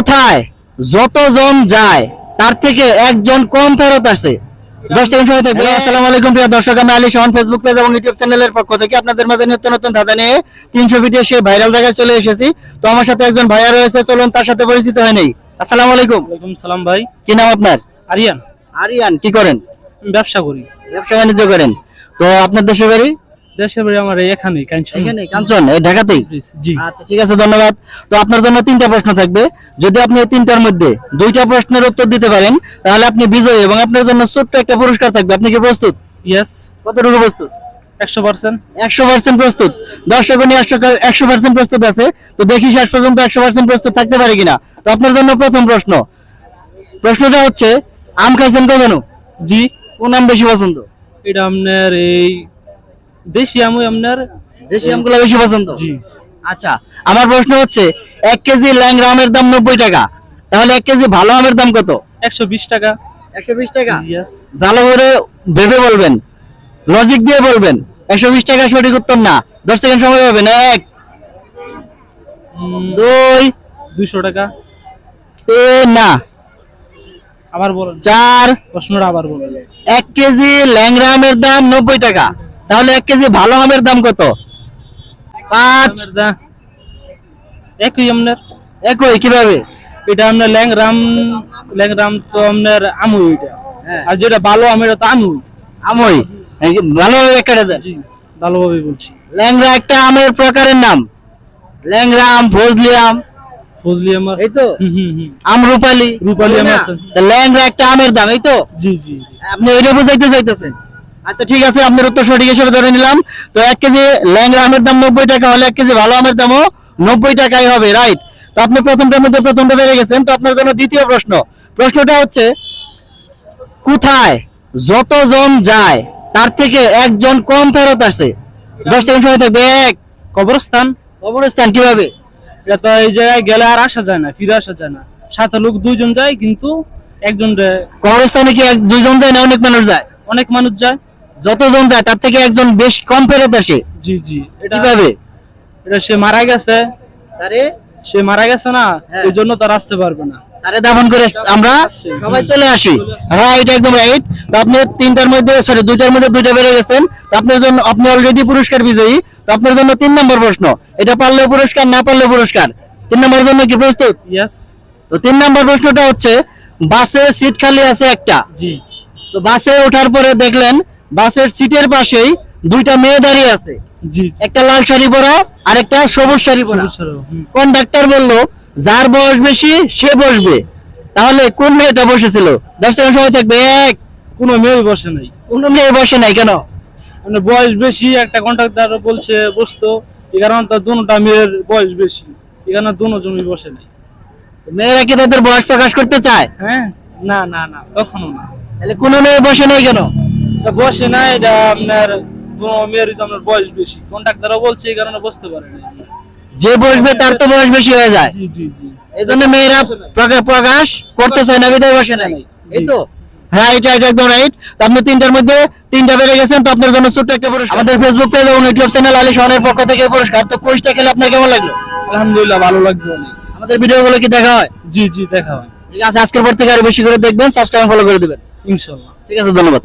কোথায়? যতজন যায় তার থেকে একজন কম ফেরত আসে। দশ সেকেন্ড সময় থাকবে। আসসালামু আলাইকুম প্রিয় দর্শক আমি আলী শাহন ফেসবুক পেজ এবং ইউটিউব চ্যানেলের পক্ষ থেকে আপনাদের মাঝে নিত্য নতুন ধাঁধা নিয়ে তিনশো ভিডিও সে ভাইরাল জায়গায় চলে এসেছি। তো আমার সাথে একজন ভাইয়া রয়েছে চলুন তার সাথে পরিচিত হয়ে নেই। আসসালামু আলাইকুম। ওয়ালাইকুম সালাম ভাই। কি নাম আপনার? আরিয়ান। আরিয়ান কি করেন? ব্যবসা করি। ব্যবসা বাণিজ্য করেন। তো আপনার দেশের বাড়ি? দেশের বাড়ি আমার এখানেই কাঞ্চন। এখানে কাঞ্চন এই ঢাকাতেই? জি আচ্ছা ঠিক আছে ধন্যবাদ। তো আপনার জন্য তিনটা প্রশ্ন থাকবে। যদি আপনি এই তিনটার মধ্যে দুইটা প্রশ্নের উত্তর দিতে পারেন তাহলে আপনি বিজয়ী এবং আপনার জন্য ছোট্ট একটা পুরস্কার থাকবে। আপনি কি প্রস্তুত? ইয়েস কতটুকু প্রস্তুত? একশো পার্সেন্ট। একশো পার্সেন্ট প্রস্তুত। দর্শক একশো একশো পার্সেন্ট প্রস্তুত আছে। তো দেখি শেষ পর্যন্ত একশো পার্সেন্ট প্রস্তুত থাকতে পারে কিনা। তো আপনার জন্য প্রথম প্রশ্ন। প্রশ্নটা হচ্ছে আম খাইছেন কখনো জি। কোন আম বেশি পছন্দ? এটা আপনার এই দেশি আমি আপনার? দেশি আমগুলো বেশি পছন্দ? জি। আচ্ছা আমার প্রশ্ন হচ্ছে এক কেজি ল্যাংরা আমের দাম নব্বই টাকা তাহলে এক কেজি ভালো আমের দাম কত? একশো বিশ টাকা। একশো বিশ টাকা? ভালো করে ভেবে বলবেন লজিক দিয়ে বলবেন একশো বিশ টাকা সঠিক উত্তর না দশ সেকেন্ড সময় পাবেন এক দুই দুইশো টাকা। তিন না। আবার বলেন। চার। প্রশ্নটা আবার বলেন। এক কেজি ল্যাংরা আমের দাম নব্বই টাকা। তাহলে এক কেজি ভালো আমের দাম কত? পাঁচ। একই আপনার একই কীভাবে? এটা আপনার ল্যাংরাম ল্যাংরাম তো আপনার আমু এটা। হ্যাঁ। আর যেটা ভালো আম এটা তো আমু আমই যে ভালোভাবে একটা দেন। ভালোভাবে বলছি। ল্যাংরা একটা আমের প্রকারের নাম। ল্যাংরা আম ফজলি আম। ফজলি আমার এই তো? হুম হুম হুম। আম রূপালি। রূপালি আম? আছে। ল্যাংরা একটা আমের দাম এই তো? জি জি। জি। আপনি এটা বুঝাইতে চাইতেছেন। আচ্ছা ঠিক আছে আপনার উত্তর সঠিক হিসেবে ধরে নিলাম। তো এক কেজি ল্যাংরা আমের দাম নব্বই টাকা হলে এক কেজি ভালো আমের দামও নব্বই টাকাই হবে রাইট তো আপনি প্রথমটার মধ্যে প্রথমটা বেড়ে গেছেন তো আপনার জন্য দ্বিতীয় প্রশ্ন। প্রশ্নটা হচ্ছে কোথায় যতজন যায় তার থেকে একজন কম ফেরত আসে? দশ সেকেন্ড সময় থাকবে এক। কবরস্থান? অবস্থান কীভাবে? এটা তো এই জায়গায় গেলে আর আসা যায় না ফিরে আসা যায় না। সাথে লোক দুইজন যায় কিন্তু একজন কবরস্থানে কি দুইজন যায় না অনেক মানুষ যায়? অনেক মানুষ যায়। যতজন যায় তার থেকে একজন বেশ কম ফেরত আসে। জি জি। এটা কীভাবে? এটা সে মারা গেছে। তারে? সে মারা গেছে না হ্যাঁ। এই জন্য তার আসতে পারবে না। তারে দাফন করে আমরা সবাই চলে আসি। রাইট একদম রাইট তো আপনি তিনটার মধ্যে সরি দুইটার মধ্যে দুইটা বেড়ে গেছেন। তো আপনার জন্য আপনি অলরেডি পুরস্কার বিজয়ী। তো আপনার জন্য তিন নম্বর প্রশ্ন। এটা পারলেও পুরস্কার না পারলেও পুরস্কার? তিন নম্বরের জন্য কি প্রস্তুত? ইয়েস তো তিন নম্বর প্রশ্নটা হচ্ছে বাসে সিট খালি আছে একটা। জি। তো বাসে ওঠার পরে দেখলেন বাসের সিটের পাশেই দুইটা মেয়ে দাঁড়িয়ে আছে। একটা লাল শাড়ি পরা আর একটা সবুজ শাড়ি পরা। কন্ডাক্টর বলল যার বয়স বেশি সে বসবে। তাহলে কোন মেয়েটা বসেছিল? দশ সেকেন্ড সময় থাকবে এক। কোনো মেয়ে বসে নাই। কোন মেয়ে বসে নাই কেন? মানে বয়স বেশি একটা কন্ট্রাক্টর বলছে বসতো। এই কারণে তার দুটা মেয়ের বয়স বেশি এই কারণে দুনো জমি বসে নাই। মেয়েরা কি তাদের বয়স প্রকাশ করতে চায়? হ্যাঁ না না না কখনো না। তাহলে কোন মেয়ে বসে নাই কেন? বসে না এটা আপনার মেয়েরই তো আপনার বয়স বেশি। কন্ট্রাক্টরও বলছে এই কারণে বসতে পারে না। যে বসবে তার তো বয়স বেশি হয়ে যায়। জি জি জি। এই জন্য মেয়েরা প্রকাশ করতে চায় না বিদায় বসে নাই এই তো? রাইট রাইট একদম রাইট তো আপনি তিনটার মধ্যে তিনটা বেড়ে গেছেন তো আপনার জন্য ছোট্ট একটা পুরস্কার। আমাদের ফেসবুক পেজ এবং ইউটিউব চ্যানেল আলী পক্ষ থেকে পুরস্কার। তো কুইজটা খেলে আপনার কেমন লাগল? আলহামদুলিল্লাহ ভালো লাগছে অনেক। আমাদের ভিডিওগুলো কি দেখা হয়? জি জি দেখা হয়। ঠিক আছে আজকের পর থেকে আরও বেশি করে দেখবেন সাবস্ক্রাইব ফলো করে দিবেন। ঠিক আছে ধন্যবাদ।